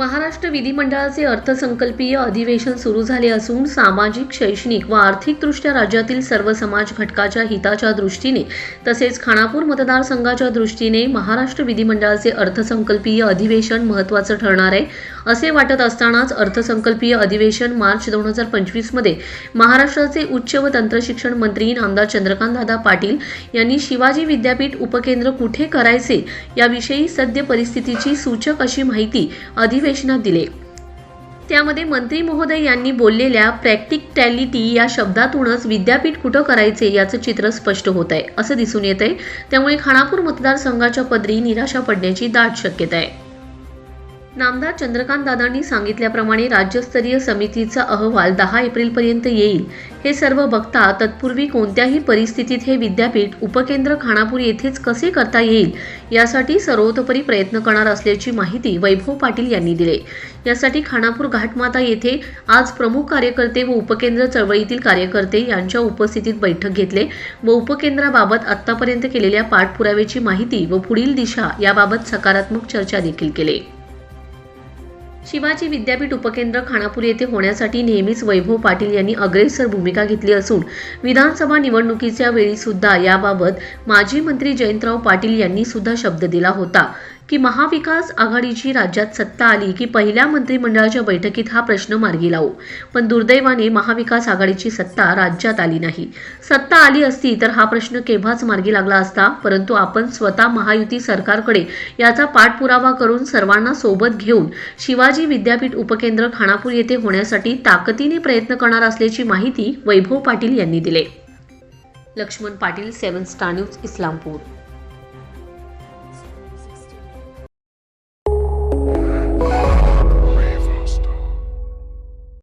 महाराष्ट्र विधिमंडळाचे अर्थसंकल्पीय अधिवेशन सुरू झाले असून सामाजिक शैक्षणिक व आर्थिकदृष्ट्या राज्यातील सर्व समाज घटकाच्या हिताच्या दृष्टीने तसेच खानापूर मतदारसंघाच्या दृष्टीने महाराष्ट्र विधिमंडळाचे अर्थसंकल्पीय अधिवेशन महत्त्वाचं ठरणार आहे. असे वाटत असतानाच अर्थसंकल्पीय अधिवेशन मार्च दोन हजार पंचवीसमध्ये महाराष्ट्राचे उच्च व तंत्रशिक्षण मंत्री आमदार चंद्रकांतदादा पाटील यांनी शिवाजी विद्यापीठ उपकेंद्र कुठे करायचे याविषयी सद्य परिस्थितीची सूचक अशी माहिती अधिवेशनात दिले. त्यामध्ये मंत्री महोदय यांनी बोललेल्या प्रॅक्टिकटॅलिटी या शब्दातूनच विद्यापीठ कुठं करायचे याचं चित्र स्पष्ट होत आहे असं दिसून येत आहे त्यामुळे खानापूर मतदारसंघाच्या पदरी निराशा पडण्याची दाट शक्यता आहे नामदार चंद्रकांत दादांनी सांगितल्याप्रमाणे राज्यस्तरीय समितीचा अहवाल दहा एप्रिलपर्यंत येईल. हे सर्व बघता तत्पूर्वी कोणत्याही परिस्थितीत हे विद्यापीठ उपकेंद्र खानापूर येथेच कसे करता येईल यासाठी सर्वतोपरी प्रयत्न करणार असल्याची माहिती वैभव पाटील यांनी दिली. यासाठी खानापूर घाटमाता येथे आज प्रमुख कार्यकर्ते व उपकेंद्र चळवळीतील कार्यकर्ते यांच्या उपस्थितीत बैठक घेतले व उपकेंद्राबाबत आत्तापर्यंत केलेल्या पाठपुराव्याची माहिती व पुढील दिशा याबाबत सकारात्मक चर्चा देखील केली. शिवाजी विद्यापीठ उपकेंद्र खानापूर येथे होण्यासाठी नेहमीच वैभव पाटील यांनी अग्रेसर भूमिका घेतली असून विधानसभा निवडणुकीच्या वेळी सुद्धा याबाबत माजी मंत्री जयंतराव पाटील यांनी सुद्धा शब्द दिला होता. की महाविकास आघाडीची राज्यात सत्ता आली की पहिल्या मंत्रिमंडळाच्या बैठकीत हा प्रश्न मार्गी लावू. पण दुर्दैवाने महाविकास आघाडीची सत्ता राज्यात आली नाही. सत्ता आली असती तर हा प्रश्न केव्हाच मार्गी लागला असता? परंतु आपण स्वतः महायुती सरकारकडे याचा पाठपुरावा करून सर्वांना सोबत घेऊन शिवाजी विद्यापीठ उपकेंद्र खानापूर येथे होण्यासाठी ताकदीने प्रयत्न करणार असल्याची माहिती वैभव पाटील यांनी दिली. Laxman Patil seven star news Islampur.